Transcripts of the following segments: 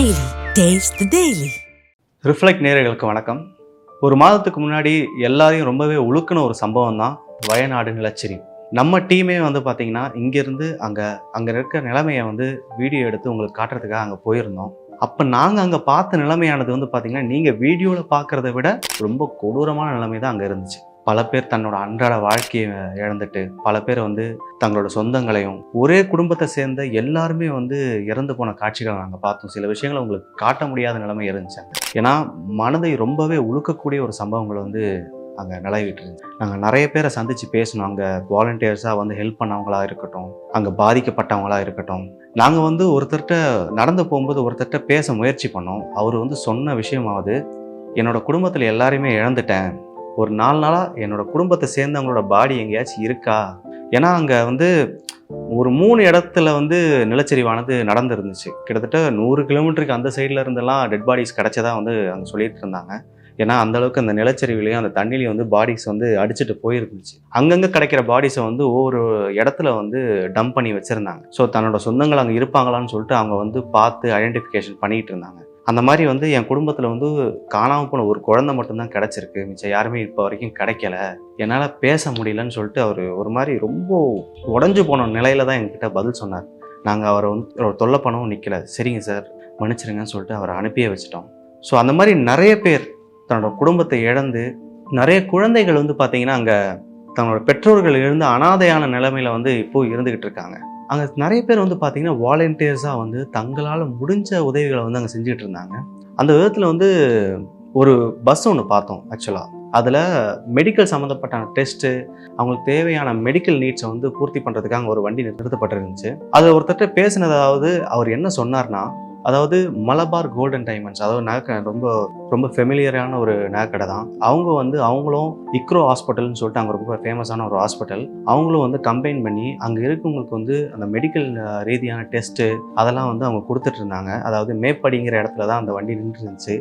Daily taste the Daily. Reflect நேயர்களுக்கு வணக்கம். ஒரு மாதத்துக்கு முன்னாடி எல்லாரையும் ரொம்பவே உழுக்கின ஒரு சம்பவம் தான் வயநாடு நிலச்சரி. நம்ம டீமே வந்து பார்த்தீங்கன்னா இங்கேருந்து அங்கே அங்கே இருக்கிற நிலைமையை வந்து வீடியோ எடுத்து உங்களுக்கு காட்டுறதுக்காக அங்கே போயிருந்தோம். அப்போ நாங்கள் அங்கே பார்த்த நிலைமையானது வந்து பார்த்தீங்கன்னா நீங்கள் வீடியோவில் பார்க்குறத விட ரொம்ப கொடூரமான நிலைமை தான் அங்கே இருந்துச்சு. பல பேர் தன்னோட அன்றாட வாழ்க்கையை இழந்துட்டு பல பேர் வந்து தங்களோட சொந்தங்களையும் ஒரே குடும்பத்தை சேர்ந்த எல்லாருமே வந்து இறந்து போன காட்சிகளை நாங்கள் பார்த்தோம். சில விஷயங்களை உங்களுக்கு காட்ட முடியாத நிலைமை இருந்துச்சு. ஏன்னா மனதை ரொம்பவே உழுக்கக்கூடிய ஒரு சம்பவங்கள் வந்து அங்கே நிலவிட்டு நாங்கள் நிறைய பேரை சந்தித்து பேசணும் அங்கே வாலண்டியர்ஸாக வந்து ஹெல்ப் பண்ணவங்களா இருக்கட்டும் அங்கே பாதிக்கப்பட்டவங்களா இருக்கட்டும். நாங்கள் வந்து ஒருத்தர்கிட்ட நடந்து போகும்போது ஒருத்தர்கிட்ட பேச முயற்சி பண்ணோம். அவர் வந்து சொன்ன விஷயமாவது என்னோட குடும்பத்தில் எல்லாரையுமே இழந்துட்டேன். ஒரு நாலு நாளாக என்னோட குடும்பத்தை சேர்ந்தவங்களோட பாடி எங்கேயாச்சும் இருக்கா? ஏன்னா அங்கே வந்து ஒரு மூணு இடத்துல வந்து நிலச்சரிவானது நடந்துருந்துச்சு. கிட்டத்தட்ட நூறு கிலோமீட்டருக்கு அந்த சைடில் இருந்தெல்லாம் டெட் பாடிஸ் கிடச்சதா வந்து அங்கே சொல்லிட்டு இருந்தாங்க. ஏன்னா அந்த அளவுக்கு அந்த நிலச்சரிவுலையும் அந்த தண்ணிலையும் வந்து பாடிஸ் வந்து அடிச்சுட்டு போயிருந்துச்சு. அங்கங்கே கிடைக்கிற பாடிஸை வந்து ஒவ்வொரு இடத்துல வந்து டம்ப் பண்ணி வச்சுருந்தாங்க. ஸோ தன்னோட சொந்தங்கள் அங்கே இருப்பாங்களான்னு சொல்லிட்டு அவங்க வந்து பார்த்து ஐடென்டிஃபிகேஷன் பண்ணிகிட்டு இருந்தாங்க. அந்த மாதிரி வந்து என் குடும்பத்தில் வந்து காணாமல் போன ஒரு குழந்தை மட்டும்தான் கிடச்சிருக்கு. மிச்சம் யாருமே இப்போ வரைக்கும் கிடைக்கல. என்னால் பேச முடியலன்னு சொல்லிட்டு அவர் ஒரு மாதிரி ரொம்ப உடஞ்சு போன நிலையில தான் எங்ககிட்ட பதில் சொன்னார். நாங்கள் அவரை வந்து தொல்லை பணமும் நிற்கல சரிங்க சார் மன்னிச்சிருங்கன்னு சொல்லிட்டு அவரை அனுப்பியே வச்சிட்டோம். ஸோ அந்த மாதிரி நிறைய பேர் தன்னோட குடும்பத்தை இழந்து நிறைய குழந்தைகள் வந்து பார்த்திங்கன்னா அங்கே தன்னோட பெற்றோர்கள் இருந்து அனாதையான நிலைமையில் வந்து இப்போது இருந்துக்கிட்டு இருக்காங்க. அங்கே நிறைய பேர் வந்து பார்த்திங்கன்னா வாலண்டியர்ஸாக வந்து தங்களால் முடிஞ்ச உதவிகளை வந்து அங்கே செஞ்சுட்டு இருந்தாங்க. அந்த விதத்தில் வந்து ஒரு பஸ் ஒன்று பார்த்தோம் ஆக்சுவலாக அதில் மெடிக்கல் சம்மந்தப்பட்ட டெஸ்ட்டு அவங்களுக்கு தேவையான மெடிக்கல் நீட்ஸை வந்து பூர்த்தி பண்ணுறதுக்காக ஒரு வண்டி நிறுத்தப்பட்டிருந்துச்சு. அதில் ஒருத்தர்கிட்ட பேசினதாவது அவர் என்ன சொன்னார்னா அதாவது மலபார் கோல்டன் டைமண்ட்ஸ் அதாவது நகை ரொம்ப ரொம்ப ஃபெமிலியரான ஒரு நகைக்கடை தான். அவங்க வந்து அவங்களும் இக்ரோ ஹாஸ்பிட்டல்னு சொல்லிட்டு அங்கே ரொம்ப ஃபேமஸான ஒரு ஹாஸ்பிட்டல் அவங்களும் வந்து கம்பைன் பண்ணி அங்கே இருக்கவங்களுக்கு வந்து அந்த மெடிக்கல் ரீதியான டெஸ்ட்டு அதெல்லாம் வந்து அவங்க கொடுத்துட்டு இருந்தாங்க. அதாவது மேப்படிங்கிற இடத்துல தான் அந்த வண்டி நின்று இருந்துச்சு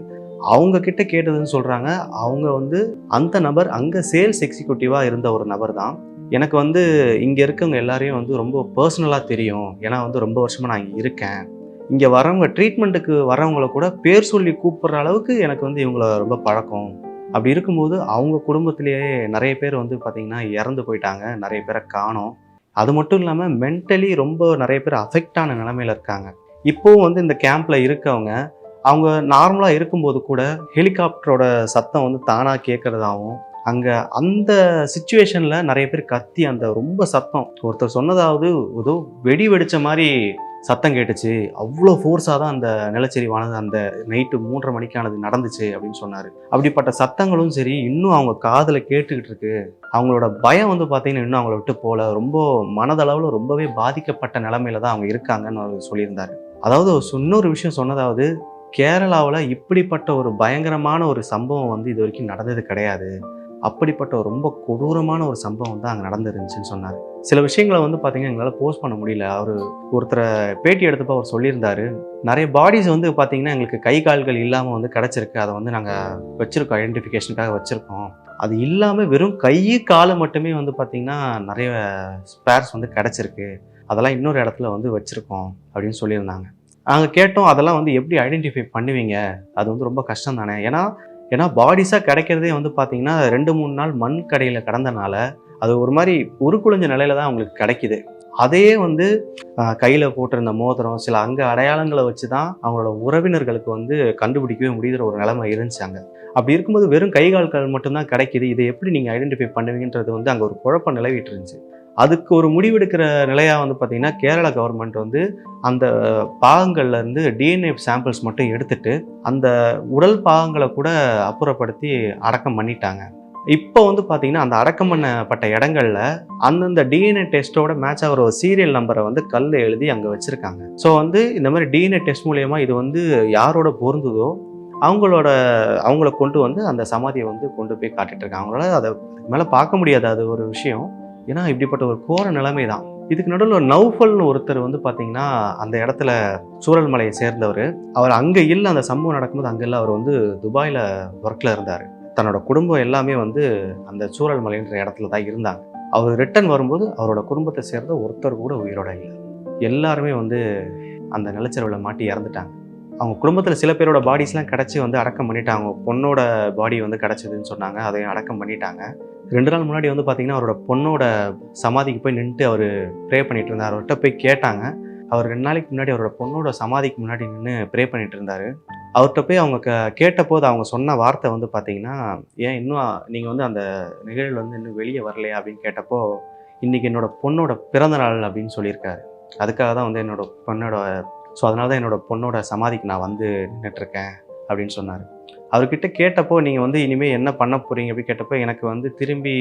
அவங்க கிட்ட கேட்டதுன்னு சொல்கிறாங்க அவங்க வந்து அந்த நபர் அங்கே சேல்ஸ் எக்ஸிக்யூட்டிவாக இருந்த ஒரு நபர் தான். எனக்கு வந்து இங்கே இருக்கவங்க எல்லாரையும் வந்து ரொம்ப பர்சனலாக தெரியும். ஏன்னா வந்து ரொம்ப வருஷமாக நான் இங்கே இருக்கேன். இங்கே வரவங்க ட்ரீட்மெண்ட்டுக்கு வரவங்கள கூட பேர் சொல்லி கூப்பிட்ற அளவுக்கு எனக்கு வந்து இவங்கள ரொம்ப பழக்கம். அப்படி இருக்கும்போது அவங்க குடும்பத்திலேயே நிறைய பேர் வந்து பார்த்திங்கன்னா இறந்து போயிட்டாங்க. நிறைய பேரை காணோம். அது மட்டும் இல்லாமல் மென்டலி ரொம்ப நிறைய பேர் அஃபெக்ட் ஆன நிலமையில இருக்காங்க. இப்போவும் வந்து இந்த கேம்பில் இருக்கவங்க அவங்க நார்மலாக இருக்கும்போது கூட ஹெலிகாப்டரோட சத்தம் வந்து தானாக கேட்குறதாகவும் அங்கே அந்த சுச்சுவேஷனில் நிறைய பேர் கத்தி அந்த ரொம்ப சத்தம். ஒருத்தர் சொன்னதாவது ஏதோ வெடி வெடித்த மாதிரி சத்தம் கேட்டுச்சு. அவ்வளோ ஃபோர்ஸாக தான் அந்த நிலச்சரிவானது அந்த நைட்டு மூன்றரை மணிக்கானது நடந்துச்சு அப்படின்னு சொன்னார். அப்படிப்பட்ட சத்தங்களும் சரி இன்னும் அவங்க காதில் கேட்டுக்கிட்டு இருக்கு. அவங்களோட பயம் வந்து பார்த்தீங்கன்னா இன்னும் அவங்கள விட்டு போகல. ரொம்ப மனதளவில் ரொம்பவே பாதிக்கப்பட்ட நிலமையில தான் அவங்க இருக்காங்கன்னு அவர் சொல்லியிருந்தாரு. அதாவது ஒரு இன்னொரு விஷயம் சொன்னதாவது கேரளாவில் இப்படிப்பட்ட ஒரு பயங்கரமான ஒரு சம்பவம் வந்து இது வரைக்கும் நடந்தது கிடையாது. அப்படிப்பட்ட ஒரு ரொம்ப கொடூரமான ஒரு சம்பவம் தான் அங்கே நடந்துருந்துச்சுன்னு சொன்னார். சில விஷயங்களை வந்து பார்த்தீங்கன்னா எங்களால் போஸ்ட் பண்ண முடியல. அவர் ஒருத்தரை பேட்டி எடுத்தப்போ அவர் சொல்லியிருந்தார். நிறைய பாடிஸ் வந்து பார்த்தீங்கன்னா எங்களுக்கு கை கால்கள் இல்லாமல் வந்து கிடச்சிருக்கு. அதை வந்து நாங்கள் வச்சுருக்கோம். ஐடென்டிஃபிகேஷனுக்காக வச்சுருக்கோம். அது இல்லாமல் வெறும் கை காலை மட்டுமே வந்து பார்த்திங்கன்னா நிறைய ஸ்பேர்ஸ் வந்து கிடச்சிருக்கு. அதெல்லாம் இன்னொரு இடத்துல வந்து வச்சுருக்கோம் அப்படின்னு சொல்லியிருந்தாங்க. நாங்கள் கேட்டோம் அதெல்லாம் வந்து எப்படி ஐடென்டிஃபை பண்ணுவீங்க? அது வந்து ரொம்ப கஷ்டம் தானே ஏன்னா ஏன்னா பாடிஸாக கிடைக்கிறதே வந்து பார்த்தீங்கன்னா ரெண்டு மூணு நாள் மண் கடையில் கடந்தனால அது ஒரு மாதிரி உருக்குலைஞ்ச நிலையில தான் அவங்களுக்கு கிடைக்குது. அதே வந்து கையில் போட்டிருந்த மோதிரம் சில அங்கே அடையாளங்களை வச்சு தான் அவங்களோட உறவினர்களுக்கு வந்து கண்டுபிடிக்கவே முடியுற ஒரு நிலைமை இருந்துச்சு அங்கே. அப்படி இருக்கும்போது வெறும் கை கால்கள் மட்டும்தான் கிடைக்கிது. இதை எப்படி நீங்கள் ஐடென்டிஃபை பண்ணுவீங்கன்றது வந்து அங்கே ஒரு குழப்பம் நிலவிட்டு இருந்துச்சு. அதுக்கு ஒரு முடிவெடுக்கிற நிலையாக வந்து பார்த்திங்கன்னா கேரள கவர்மெண்ட் வந்து அந்த பாகங்கள்லேருந்து டிஎன்ஏ சாம்பிள்ஸ் மட்டும் எடுத்துட்டு அந்த உடல் பாகங்களை கூட அப்புறப்படுத்தி அடக்கம் பண்ணிட்டாங்க. இப்போ வந்து பார்த்திங்கன்னா அந்த அடக்கம் பண்ணப்பட்ட இடங்கள்ல அந்தந்த டிஎன்ஏ டெஸ்ட்டோட மேட்ச் ஆகிற ஒரு சீரியல் நம்பரை வந்து கல் எழுதி அங்கே வச்சுருக்காங்க. ஸோ வந்து இந்த மாதிரி டிஎன்ஏ டெஸ்ட் மூலயமா இது வந்து யாரோட பொருந்துதோ அவங்களோட அவங்கள கொண்டு வந்து அந்த சமாதியை வந்து கொண்டு போய் காட்டிட்டு இருக்காங்க. அவங்களால அதை மேலே பார்க்க முடியாது. அது ஒரு விஷயம். ஏன்னா இப்படிப்பட்ட ஒரு கோர நிலைமை தான் இதுக்கு நடுவில் நௌஃபல்னு ஒருத்தர் வந்து பார்த்தீங்கன்னா அந்த இடத்துல சூழல்மலையை சேர்ந்தவர். அவர் அங்கே இல்லை அந்த சம்பவம் நடக்கும்போது அங்கே இல்லை அவர் வந்து துபாயில் ஒர்க்கில் இருந்தார். தன்னோட குடும்பம் எல்லாமே வந்து அந்த சூரல் மலைன்ற இடத்துல தான் இருந்தாங்க. அவர் ரிட்டர்ன் வரும்போது அவரோட குடும்பத்தை சேர்ந்த ஒருத்தர் கூட உயிரோட இல்லை. எல்லாருமே வந்து அந்த நிலச்சரிவில் மாட்டி இறந்துட்டாங்க. அவங்க குடும்பத்தில் சில பேரோட பாடிஸ்லாம் கிடச்சி வந்து அடக்கம் பண்ணிட்டாங்க. அவங்க பொண்ணோட பாடி வந்து கிடச்சிதுன்னு சொன்னாங்க. அதையும் அடக்கம் பண்ணிட்டாங்க. ரெண்டு நாள் முன்னாடி வந்து பார்த்தீங்கன்னா அவரோட பொண்ணோட சமாதிக்கு போய் நின்றுட்டு அவர் ப்ரே பண்ணிட்டு இருந்தார். அவர்கிட்ட போய் கேட்டாங்க. அவர் ரெண்டு நாளைக்கு முன்னாடி அவரோட பொண்ணோட சமாதிக்கு முன்னாடி நின்று ப்ரே பண்ணிட்டு இருந்தார். அவர்கிட்ட போய் அவங்க க கேட்டபோது அவங்க சொன்ன வார்த்தை வந்து பார்த்தீங்கன்னா ஏன் இன்னும் நீங்கள் வந்து அந்த நிகழ்வில் வந்து இன்னும் வெளியே வரலையா? அப்படின்னு கேட்டப்போ இன்றைக்கி என்னோட பொண்ணோட பிறந்த நாள் அப்படின்னு சொல்லியிருக்காரு. அதுக்காக தான் வந்து என்னோட பொண்ணோட ஸோ அதனால தான் என்னோட பொண்ணோட சமாதிக்கு நான் வந்து நின்றுட்டுருக்கேன் அப்படின்னு சொன்னார். அவர்கிட்ட கேட்டப்போ நீங்கள் வந்து இனிமேல் என்ன பண்ண போகிறீங்க அப்படின்னு கேட்டப்போ எனக்கு வந்து திரும்பி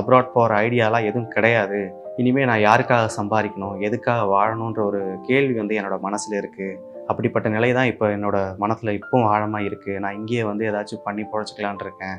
அப்ராட் போகிற ஐடியாலாம் எதுவும் கிடையாது. இனிமேல் நான் யாருக்காக சம்பாதிக்கணும்? எதுக்காக வாழணுன்ற ஒரு கேள்வி வந்து என்னோட மனசில் இருக்குது அப்படிப்பட்ட நிலை தான் இப்போ என்னோடய மனசில் இப்போவும் ஆழமாக இருக்குது நான் இங்கேயே வந்து ஏதாச்சும் பண்ணி பொழைச்சிக்கலான் இருக்கேன்.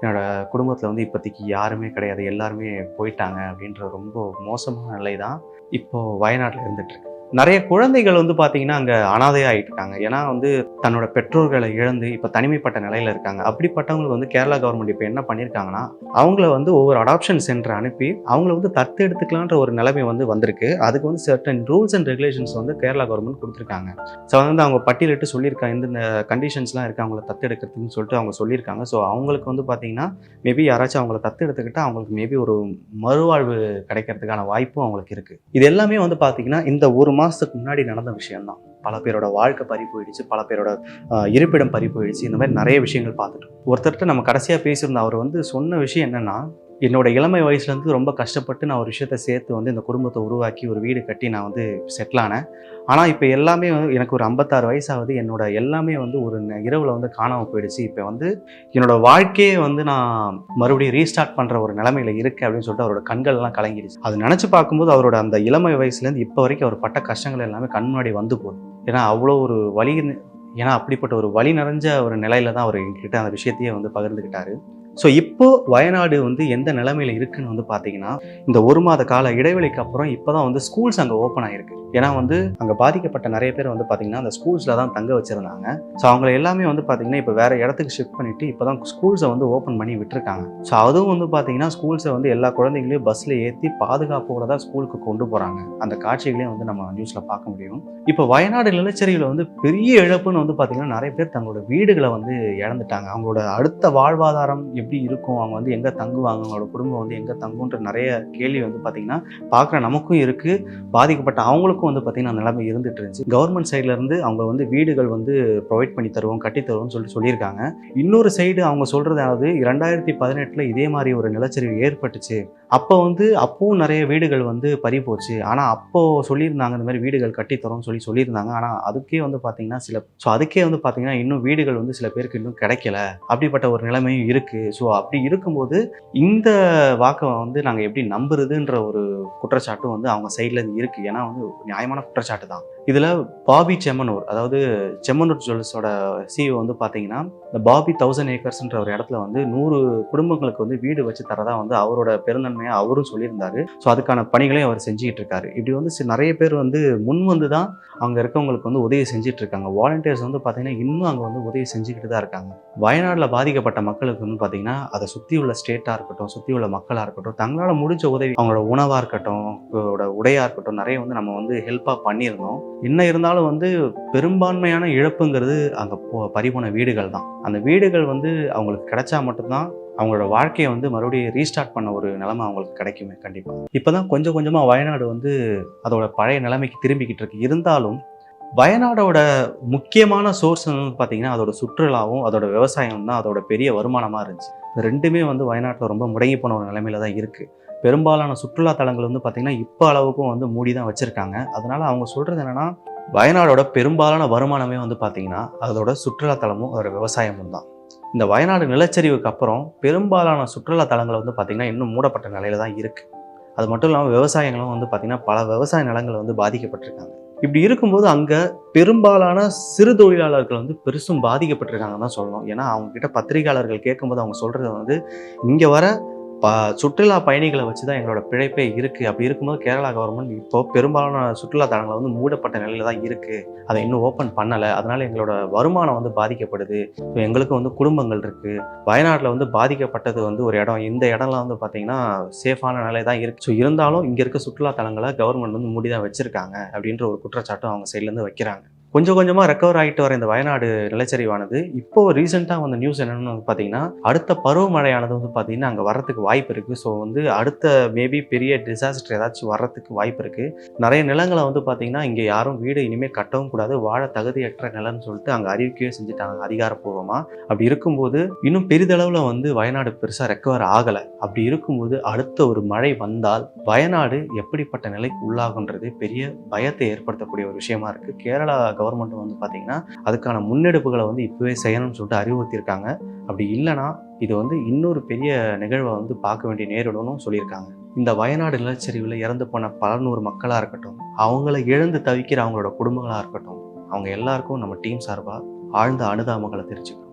என்னோட குடும்பத்தில் வந்து இப்போதைக்கு யாருமே கிடையாது. எல்லாருமே போயிட்டாங்க. அப்படின்ற ரொம்ப மோசமான நிலை தான் இப்போது வயநாட்டில் இருந்துகிட்ருக்கு நிறைய குழந்தைகள் வந்து பார்த்தீங்கன்னா அங்கே அனாதையாகிட்டு இருக்காங்க ஏன்னா வந்து தன்னோட பெற்றோர்களை இழந்து இப்போ தனிமைப்பட்ட நிலையில் இருக்காங்க. அப்படிப்பட்டவங்களுக்கு வந்து கேரளா கவர்மெண்ட் இப்போ என்ன பண்ணியிருக்காங்கன்னா அவங்கள வந்து ஒவ்வொரு அடாப்ஷன் சென்டர் அனுப்பி அவங்கள வந்து தத்து எடுத்துக்கலான்ற ஒரு நிலைமை வந்து வந்திருக்கு. அதுக்கு வந்து சர்டன் ரூல்ஸ் அண்ட் ரெகுலேஷன்ஸ் வந்து கேரளா கவர்மெண்ட் கொடுத்துருக்காங்க. ஸோ வந்து அவங்க பட்டியலிட்டு சொல்லியிருக்காங்க இந்த கண்டிஷன்ஸ்லாம் இருக்குது அவங்கள தத்து எடுக்கிறதுன்னு சொல்லிட்டு அவங்க சொல்லியிருக்காங்க. ஸோ அவங்களுக்கு வந்து பார்த்தீங்கன்னா மேபி யாராச்சும் அவங்கள தத்து எடுத்துக்கிட்டால் அவங்களுக்கு மேபி ஒரு மறுவாழ்வு கிடைக்கிறதுக்கான வாய்ப்பும் அவங்களுக்கு இருக்குது இது எல்லாமே வந்து பார்த்தீங்கன்னா இந்த ஒரு மாதத்துக்கு முன்னாடி நடந்த விஷயம்தான். பல பேரோட வாழ்க்கை பறி போயிடுச்சு பல பேரோட இருப்பிடம் பறி போயிடுச்சு. இந்த மாதிரி நிறைய விஷயங்கள் பார்த்துட்டு ஒருத்தர்கிட்ட நம்ம கடைசியாக பேசியிருந்தோம் அவர் வந்து சொன்ன விஷயம் என்னென்னா என்னோட இளமை வயசுலேருந்து ரொம்ப கஷ்டப்பட்டு நான் ஒரு விஷயத்த சேர்த்து வந்து இந்த குடும்பத்தை உருவாக்கி ஒரு வீடு கட்டி நான் வந்து செட்டில் ஆனேன். ஆனால் இப்போ எல்லாமே வந்து எனக்கு ஒரு ஐம்பத்தாறு வயசாகுது. என்னோட எல்லாமே வந்து ஒரு ந- வந்து காணாமல் போயிடுச்சு. இப்போ வந்து என்னோடய வாழ்க்கையே வந்து நான் மறுபடியும் ரீஸ்டார்ட் பண்ணுற ஒரு நிலமையில இருக்கு அப்படின்னு சொல்லிட்டு அவரோட கண்கள் எல்லாம் கலங்கிடுச்சு. அது நினச்சி பார்க்கும்போது அவரோட அந்த இளமை வயசுலேருந்து இப்போ வரைக்கும் அவர் பட்ட கஷ்டங்கள் எல்லாமே கண் முன்னாடி வந்து போகுது. ஏன்னா அவ்வளோ ஒரு வழி ஏன்னா அப்படிப்பட்ட ஒரு வழி நிறைஞ்ச ஒரு நிலையில தான் அவர் என்கிட்ட அந்த விஷயத்தையே வந்து பகிர்ந்துக்கிட்டாரு. ஸோ இப்போ வயநாடு வந்து எந்த நிலைமையில இருக்குன்னு வந்து பார்த்தீங்கன்னா இந்த ஒரு மாத கால இடைவெளிக்கு அப்புறம் இப்போ தான் வந்து ஸ்கூல்ஸ் அங்கே ஓப்பன் ஆயிருக்கு. ஏன்னா வந்து அங்கே பாதிக்கப்பட்ட நிறைய பேர் வந்து பார்த்தீங்கன்னா அந்த ஸ்கூல்ஸில் தான் தங்க வச்சுருந்தாங்க. ஸோ அவங்கள எல்லாமே வந்து பார்த்தீங்கன்னா இப்போ வேற இடத்துக்கு ஷிஃப்ட் பண்ணிட்டு இப்போ தான் ஸ்கூல்ஸை வந்து ஓப்பன் பண்ணி விட்டுருக்காங்க. ஸோ அதுவும் வந்து பார்த்தீங்கன்னா ஸ்கூல்ஸை வந்து எல்லா குழந்தைங்களையும் பஸ்ஸில் ஏற்றி பாதுகாப்போட தான் ஸ்கூலுக்கு கொண்டு போகிறாங்க அந்த காட்சிகளையும் வந்து நம்ம நியூஸில் பார்க்க முடியும். இப்போ வயநாடு நிலச்சரிவில் வந்து பெரிய இழப்புன்னு வந்து பார்த்தீங்கன்னா நிறைய பேர் தங்களோட வீடுகளை வந்து இழந்துட்டாங்க. அவங்களோட அடுத்த வாழ்வாதாரம் எப்படி இருக்கும் அவங்க வந்து எங்கே தங்குவாங்க அவங்களோட குடும்பம் வந்து எங்கே தங்குன்ற நிறைய கேள்வி வந்து பார்த்தீங்கன்னா பார்க்குற நமக்கும் இருக்குது பாதிக்கப்பட்ட அவங்களுக்கும் வந்து பார்த்தீங்கன்னா அந்த நிலைமை இருந்துட்டு இருந்துச்சு. கவர்மெண்ட் சைட்லேருந்து அவங்க வந்து வீடுகள் வந்து ப்ரொவைட் பண்ணி தருவோம் கட்டி தருவோம்னு சொல்லிட்டு சொல்லியிருக்காங்க. இன்னொரு சைடு அவங்க சொல்கிறதாவது அதாவது இரண்டாயிரத்தி பதினெட்டில் இதே மாதிரி ஒரு நிலச்சரிவு ஏற்பட்டுச்சு. அப்போ வந்து அப்பவும் நிறைய வீடுகள் வந்து பறி போச்சு ஆனால் அப்போது சொல்லியிருந்தாங்க இந்த மாதிரி வீடுகள் கட்டித்தரோம்னு சொல்லி சொல்லியிருந்தாங்க. ஆனால் அதுக்கே வந்து பார்த்தீங்கன்னா சில ஸோ அதுக்கே வந்து பார்த்தீங்கன்னா இன்னும் வீடுகள் வந்து சில பேருக்கு இன்னும் கிடைக்கல. அப்படிப்பட்ட ஒரு நிலைமையும் இருக்குது ஸோ அப்படி இருக்கும்போது இந்த வாக்கை வந்து நாங்கள் எப்படி நம்புறதுன்ற ஒரு குற்றச்சாட்டும் வந்து அவங்க சைடில் இருக்குது ஏன்னா வந்து நியாயமான குற்றச்சாட்டு தான். இதில் பாபி செம்மனூர் அதாவது செம்மனூர் ஜுவல்ஸோட சிஇஓ வந்து பார்த்தீங்கன்னா இந்த பாபி தௌசண்ட் ஏக்கர்ஸ்ன்ற ஒரு இடத்துல வந்து நூறு குடும்பங்களுக்கு வந்து வீடு வச்சு தரதான் வந்து அவரோட பெருந்தன்மையாக அவரும் சொல்லியிருந்தாரு. ஸோ அதுக்கான பணிகளையும் அவர் செஞ்சுக்கிட்டு இருக்காரு இப்படி வந்து நிறைய பேர் வந்து முன் வந்து தான் அங்கே இருக்கவங்களுக்கு வந்து உதவி செஞ்சுட்டு இருக்காங்க வாலண்டியர்ஸ் வந்து பார்த்தீங்கன்னா இன்னும் அங்கே வந்து உதவி செஞ்சுக்கிட்டு தான் இருக்காங்க. வயநாட்டில் பாதிக்கப்பட்ட மக்களுக்கு வந்து பார்த்தீங்கன்னா அதை சுற்றி உள்ள ஸ்டேட்டாக இருக்கட்டும் சுற்றி உள்ள மக்களாக இருக்கட்டும் தங்களால் முடிஞ்ச உதவி அவங்களோட உணவாக இருக்கட்டும் அவங்களோட உடையாக இருக்கட்டும் நிறைய வந்து நம்ம வந்து ஹெல்ப்பாக பண்ணியிருந்தோம். என்ன இருந்தாலும் வந்து பெரும்பான்மையான இழப்புங்கிறது அங்கே போ பறிபோன வீடுகள் தான். அந்த வீடுகள் வந்து அவங்களுக்கு கிடைச்சா மட்டும்தான் அவங்களோட வாழ்க்கையை வந்து மறுபடியும் ரீஸ்டார்ட் பண்ண ஒரு நிலைமை அவங்களுக்கு கிடைக்குமே கண்டிப்பாக இப்போ தான் கொஞ்சம் கொஞ்சமாக வயநாடு வந்து அதோட பழைய நிலைமைக்கு திரும்பிக்கிட்டு இருக்கு. இருந்தாலும் வயநாடோட முக்கியமான சோர்ஸ் வந்து பார்த்தீங்கன்னா அதோட சுற்றுலாவும் அதோட விவசாயம் தான் அதோட பெரிய வருமானமாக இருந்துச்சு. ரெண்டுமே வந்து வயநாட்டில் ரொம்ப முடங்கி போன ஒரு நிலைமையில தான் இருக்குது பெரும்பாலான சுற்றுலா தலங்கள் வந்து பார்த்திங்கன்னா இப்போ அளவுக்கும் வந்து மூடி தான் வச்சுருக்காங்க. அதனால் அவங்க சொல்கிறது என்னென்னா வயநாடோட பெரும்பாலான வருமானமே வந்து பார்த்திங்கன்னா அதோட சுற்றுலா தலமும் அதோட விவசாயமும் தான். இந்த வயநாடு நிலச்சரிவுக்கு அப்புறம் பெரும்பாலான சுற்றுலா தலங்கள் வந்து பார்த்திங்கன்னா இன்னும் மூடப்பட்ட நிலையில தான் இருக்குது அது மட்டும் இல்லாமல் விவசாயங்களும் வந்து பார்த்திங்கன்னா பல விவசாய நிலங்கள் வந்து பாதிக்கப்பட்டிருக்காங்க. இப்படி இருக்கும்போது அங்கே பெரும்பாலான சிறு தொழிலாளர்கள் வந்து பெருசும் பாதிக்கப்பட்டிருக்காங்கன்னு தான் சொல்லணும். ஏன்னா அவங்கக்கிட்ட பத்திரிகையாளர்கள் கேட்கும்போது அவங்க சொல்கிறது வந்து இங்கே வர ப சுற்றுலா பயணிகளை வச்சு தான் எங்களோட பிழைப்பே இருக்குது அப்படி இருக்கும்போது கேரளா கவர்மெண்ட் இப்போ பெரும்பாலான சுற்றுலா தலங்களை வந்து மூடப்பட்ட நிலையில் தான் இருக்குது அதை இன்னும் ஓப்பன் பண்ணலை. அதனால் எங்களோட வருமானம் வந்து பாதிக்கப்படுது. இப்போ எங்களுக்கும் வந்து குடும்பங்கள் இருக்குது வயநாட்டில் வந்து பாதிக்கப்பட்டது வந்து ஒரு இடம். இந்த இடம்லாம் வந்து பார்த்தீங்கன்னா சேஃபான நிலை தான் இருக்குது ஸோ இருந்தாலும் இங்கே இருக்க சுற்றுலா தலங்களை கவர்மெண்ட் வந்து மூடி தான் வச்சுருக்காங்க அப்படின்ற ஒரு குற்றச்சாட்டும் அவங்க சைட்லேருந்து வைக்கிறாங்க. கொஞ்சம் கொஞ்சமாக ரெக்கவர் ஆகிட்டு வர இந்த வயநாடு நிலச்சரிவானது. இப்போ ரீசெண்டாக வந்த நியூஸ் என்னென்னு வந்து பார்த்தீங்கன்னா அடுத்த பருவமழையானது வந்து பார்த்தீங்கன்னா அங்கே வரத்துக்கு வாய்ப்பு இருக்குது ஸோ வந்து அடுத்த மேபி பெரிய டிசாஸ்டர் ஏதாச்சும் வர்றதுக்கு வாய்ப்பு இருக்குது நிறைய நிலங்களை வந்து பார்த்தீங்கன்னா இங்கே யாரும் வீடு இனிமேல் கட்டவும் கூடாது. வாழ தகுதியற்ற நிலம்னு சொல்லிட்டு அங்கே அறிவிக்கவே செஞ்சுட்டாங்க அதிகாரப்பூர்வமாக அப்படி இருக்கும்போது இன்னும் பெரிதளவில் வந்து வயநாடு பெருசாக ரெக்கவர் ஆகலை. அப்படி இருக்கும்போது அடுத்த ஒரு மழை வந்தால் வயநாடு எப்படிப்பட்ட நிலைக்கு உள்ளாகுன்றது பெரிய பயத்தை ஏற்படுத்தக்கூடிய ஒரு விஷயமா இருக்குது கேரளா கவர்மெண்ட் வந்து பார்த்தீங்கன்னா அதுக்கான முன்னெடுப்புகளை வந்து இப்போவே செய்யணும்னு சொல்லிட்டு அறிவுறுத்தியிருக்காங்க. அப்படி இல்லைன்னா இது வந்து இன்னொரு பெரிய நிகழ்வை வந்து பார்க்க வேண்டிய நேரிடணும்னு சொல்லியிருக்காங்க. இந்த வயநாடு நிலச்சரிவில் இறந்து போன பல நூறு மக்களாக இருக்கட்டும் அவங்கள இழந்து தவிக்கிற அவங்களோட குடும்பங்களாக இருக்கட்டும் அவங்க எல்லாருக்கும் நம்ம டீம் சார்பாக ஆழ்ந்த அனுதாபங்களை தெரிஞ்சுக்கணும்